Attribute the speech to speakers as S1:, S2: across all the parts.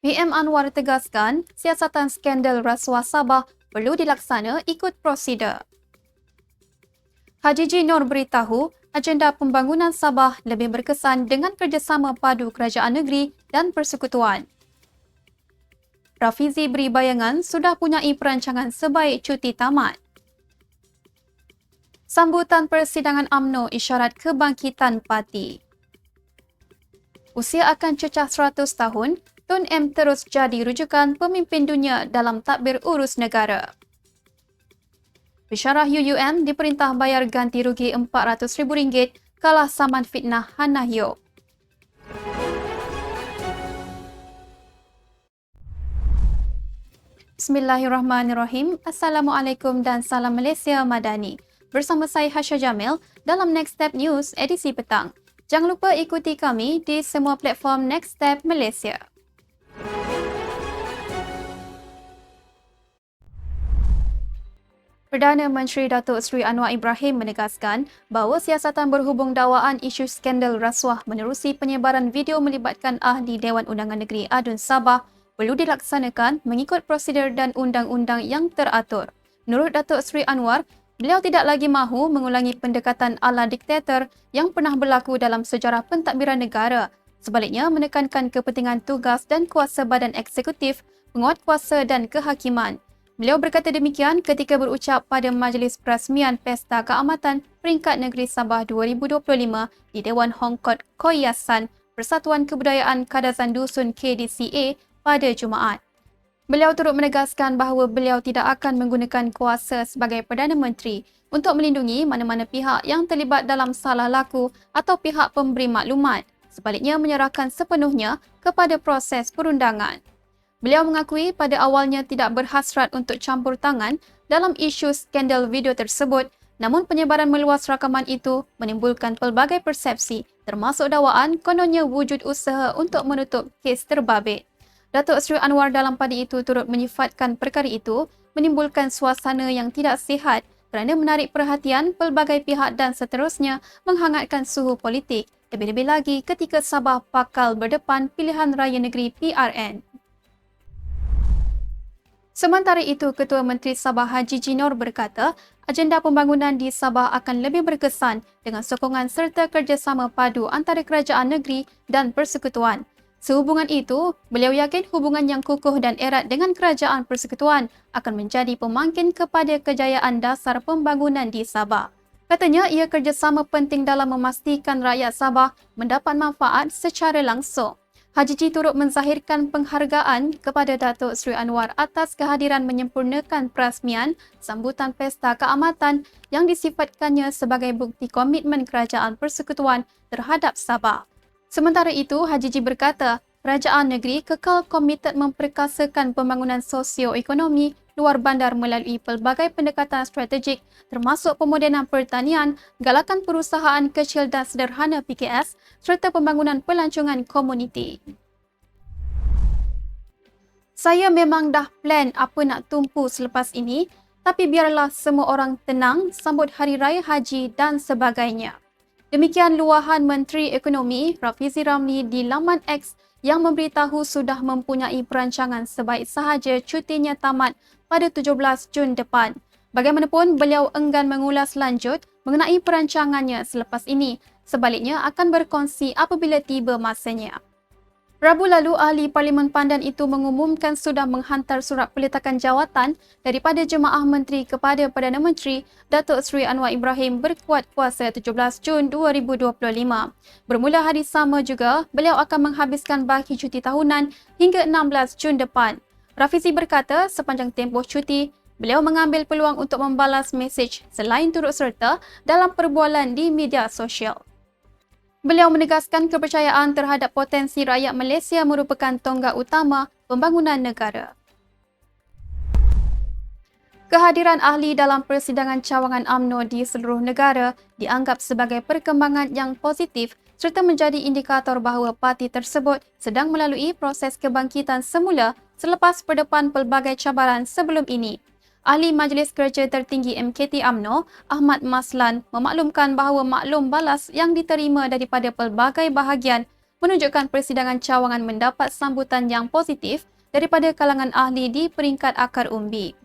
S1: PM Anwar tegaskan siasatan skandal rasuah Sabah perlu dilaksana ikut prosedur. Haji. Nur beritahu agenda pembangunan Sabah lebih berkesan dengan kerjasama padu kerajaan negeri dan persekutuan. Rafizi beri bayangan sudah punyai perancangan sebaik cuti tamat. Sambutan persidangan AMNO isyarat kebangkitan parti. Usia akan cecah 100 tahun, Tun M terus jadi rujukan pemimpin dunia dalam takbir urus negara. Bisyarah UUM diperintah bayar ganti rugi RM400,000 kalah saman fitnah Hannah Yop. Bismillahirrahmanirrahim. Assalamualaikum dan salam Malaysia Madani. Bersama saya Hasha Jamil dalam Next Step News edisi petang. Jangan lupa ikuti kami di semua platform Next Step Malaysia. Perdana Menteri Datuk Seri Anwar Ibrahim menegaskan bahawa siasatan berhubung dakwaan isu skandal rasuah menerusi penyebaran video melibatkan ahli Dewan Undangan Negeri Adun Sabah perlu dilaksanakan mengikut prosedur dan undang-undang yang teratur. Menurut Datuk Seri Anwar, beliau tidak lagi mahu mengulangi pendekatan ala diktator yang pernah berlaku dalam sejarah pentadbiran negara. Sebaliknya, menekankan kepentingan tugas dan kuasa badan eksekutif, penguat kuasa dan kehakiman. Beliau berkata demikian ketika berucap pada Majlis Perasmian Pesta Keamatan Peringkat Negeri Sabah 2025 di Dewan Hong Kong Koyasan Persatuan Kebudayaan Kadazan Dusun KDCA pada Jumaat. Beliau turut menegaskan bahawa beliau tidak akan menggunakan kuasa sebagai Perdana Menteri untuk melindungi mana-mana pihak yang terlibat dalam salah laku atau pihak pemberi maklumat. Sebaliknya menyerahkan sepenuhnya kepada proses perundangan. Beliau mengakui pada awalnya tidak berhasrat untuk campur tangan dalam isu skandal video tersebut namun penyebaran meluas rakaman itu menimbulkan pelbagai persepsi termasuk dakwaan kononnya wujud usaha untuk menutup kes terbabit. Datuk Seri Anwar dalam pada itu turut menyifatkan perkara itu menimbulkan suasana yang tidak sihat kerana menarik perhatian pelbagai pihak dan seterusnya menghangatkan suhu politik lebih-lebih lagi ketika Sabah bakal berdepan pilihan raya negeri PRN. Sementara itu, Ketua Menteri Sabah Haji Jinor berkata, agenda pembangunan di Sabah akan lebih berkesan dengan sokongan serta kerjasama padu antara kerajaan negeri dan persekutuan. Sehubungan itu, beliau yakin hubungan yang kukuh dan erat dengan kerajaan persekutuan akan menjadi pemangkin kepada kejayaan dasar pembangunan di Sabah. Katanya ia kerjasama penting dalam memastikan rakyat Sabah mendapat manfaat secara langsung. Haji Ji turut menzahirkan penghargaan kepada Datuk Seri Anwar atas kehadiran menyempurnakan perasmian sambutan pesta keamatan yang disifatkannya sebagai bukti komitmen kerajaan persekutuan terhadap Sabah. Sementara itu, Haji Ji berkata, kerajaan negeri kekal komited memperkasakan pembangunan sosio-ekonomi luar bandar melalui pelbagai pendekatan strategik termasuk pemodenan pertanian, galakan perusahaan kecil dan sederhana PKS serta pembangunan pelancongan komuniti. Saya memang dah plan apa nak tumpu selepas ini, tapi biarlah semua orang tenang sambut Hari Raya Haji dan sebagainya. Demikian luahan Menteri Ekonomi Rafizi Ramli di laman X yang memberitahu sudah mempunyai perancangan sebaik sahaja cutinya tamat pada 17 Jun depan. Bagaimanapun, beliau enggan mengulas lanjut mengenai perancangannya selepas ini. Sebaliknya, akan berkongsi apabila tiba masanya. Rabu lalu, ahli Parlimen Pandan itu mengumumkan sudah menghantar surat peletakan jawatan daripada Jemaah Menteri kepada Perdana Menteri Datuk Seri Anwar Ibrahim berkuat kuasa 17 Jun 2025. Bermula hari sama juga, beliau akan menghabiskan baki cuti tahunan hingga 16 Jun depan. Rafizi berkata sepanjang tempoh cuti, beliau mengambil peluang untuk membalas mesej selain turut serta dalam perbualan di media sosial. Beliau menegaskan kepercayaan terhadap potensi rakyat Malaysia merupakan tonggak utama pembangunan negara. Kehadiran ahli dalam persidangan cawangan AMNO di seluruh negara dianggap sebagai perkembangan yang positif serta menjadi indikator bahawa parti tersebut sedang melalui proses kebangkitan semula selepas berdepan pelbagai cabaran sebelum ini. Ahli Majlis Kerja Tertinggi MKT AMNO, Ahmad Maslan, memaklumkan bahawa maklum balas yang diterima daripada pelbagai bahagian menunjukkan persidangan cawangan mendapat sambutan yang positif daripada kalangan ahli di peringkat akar umbi.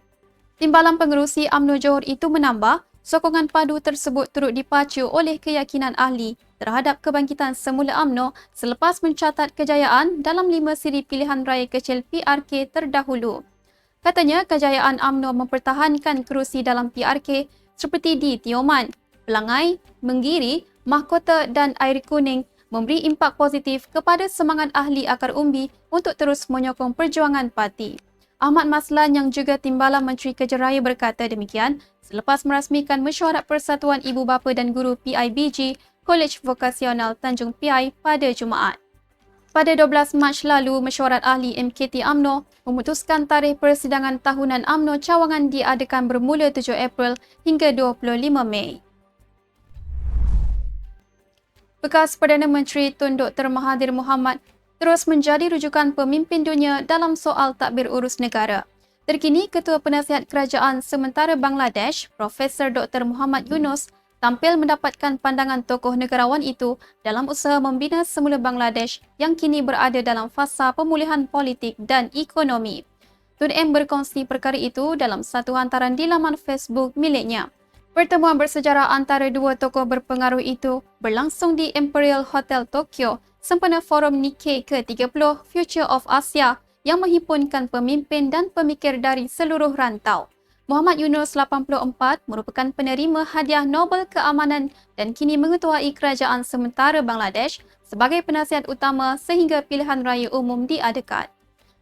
S1: Timbalan pengerusi UMNO Johor itu menambah, sokongan padu tersebut turut dipacu oleh keyakinan ahli terhadap kebangkitan semula UMNO selepas mencatat kejayaan dalam lima siri pilihan raya kecil PRK terdahulu. Katanya kejayaan UMNO mempertahankan kerusi dalam PRK seperti di Tioman, Pelangai, Menggiri, Mahkota dan Air Kuning memberi impak positif kepada semangat ahli akar umbi untuk terus menyokong perjuangan parti. Ahmad Maslan yang juga Timbalan Menteri Kerja Raya berkata demikian selepas merasmikan mesyuarat Persatuan Ibu Bapa dan Guru PIBG Kolej Vokasional Tanjung Piai pada Jumaat. Pada 12 Mac lalu, mesyuarat ahli MKT AMNO memutuskan tarikh persidangan tahunan AMNO cawangan diadakan bermula 7 April hingga 25 Mei. Bekas Perdana Menteri Tun Dr. Mahathir Mohamad terus menjadi rujukan pemimpin dunia dalam soal takbir urus negara. Terkini, Ketua Penasihat Kerajaan Sementara Bangladesh, Profesor Dr. Muhammad Yunus tampil mendapatkan pandangan tokoh negarawan itu dalam usaha membina semula Bangladesh yang kini berada dalam fasa pemulihan politik dan ekonomi. Tun M berkongsi perkara itu dalam satu hantaran di laman Facebook miliknya. Pertemuan bersejarah antara dua tokoh berpengaruh itu berlangsung di Imperial Hotel Tokyo sempena forum Nikkei ke-30 Future of Asia yang menghimpunkan pemimpin dan pemikir dari seluruh rantau. Muhammad Yunus 84 merupakan penerima hadiah Nobel Keamanan dan kini mengetuai kerajaan sementara Bangladesh sebagai penasihat utama sehingga pilihan raya umum diadakan.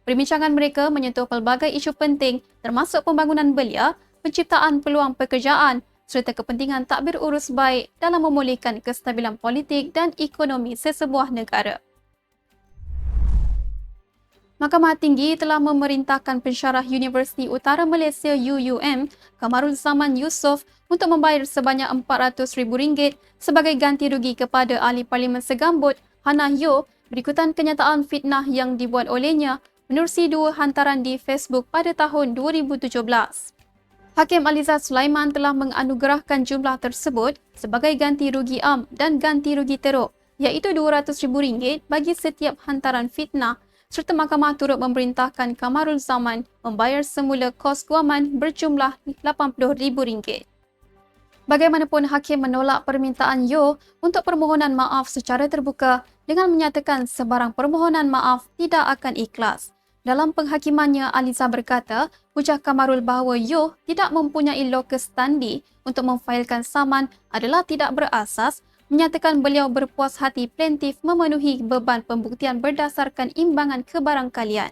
S1: Perbincangan mereka menyentuh pelbagai isu penting termasuk pembangunan belia, penciptaan peluang pekerjaan serta kepentingan takbir urus baik dalam memulihkan kestabilan politik dan ekonomi sesebuah negara. Mahkamah Tinggi telah memerintahkan pensyarah Universiti Utara Malaysia UUM, Kamarul Zaman Yusof untuk membayar sebanyak RM400,000 sebagai ganti rugi kepada ahli parlimen segambut Hana Yo berikutan kenyataan fitnah yang dibuat olehnya menerusi dua hantaran di Facebook pada tahun 2017. Hakim Aliza Sulaiman telah menganugerahkan jumlah tersebut sebagai ganti rugi am dan ganti rugi teruk iaitu RM200,000 bagi setiap hantaran fitnah serta mahkamah turut memerintahkan Kamarul Zaman membayar semula kos guaman berjumlah RM80,000. Bagaimanapun hakim menolak permintaan Yo untuk permohonan maaf secara terbuka dengan menyatakan sebarang permohonan maaf tidak akan ikhlas. Dalam penghakimannya, Aliza berkata, hujah Kamarul bahawa Yo tidak mempunyai lokus tandi untuk memfailkan saman adalah tidak berasas menyatakan beliau berpuas hati plaintiff memenuhi beban pembuktian berdasarkan imbangan kebarangkalian.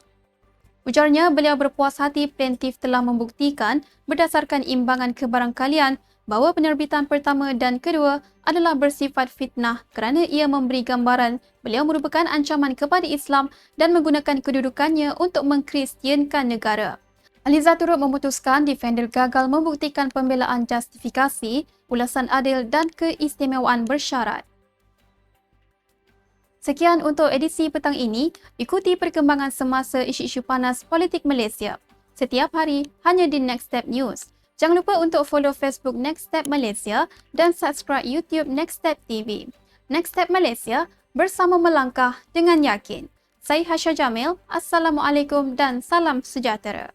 S1: Ujarnya, beliau berpuas hati plaintiff telah membuktikan berdasarkan imbangan kebarangkalian bahawa penerbitan pertama dan kedua adalah bersifat fitnah kerana ia memberi gambaran beliau merupakan ancaman kepada Islam dan menggunakan kedudukannya untuk mengkristiankan negara. Aliza turut memutuskan defender gagal membuktikan pembelaan justifikasi, ulasan adil dan keistimewaan bersyarat. Sekian untuk edisi petang ini. Ikuti perkembangan semasa isu-isu panas politik Malaysia. Setiap hari hanya di Next Step News. Jangan lupa untuk follow Facebook Next Step Malaysia dan subscribe YouTube Next Step TV. Next Step Malaysia bersama melangkah dengan yakin. Saya Hasha Jamil. Assalamualaikum dan salam sejahtera.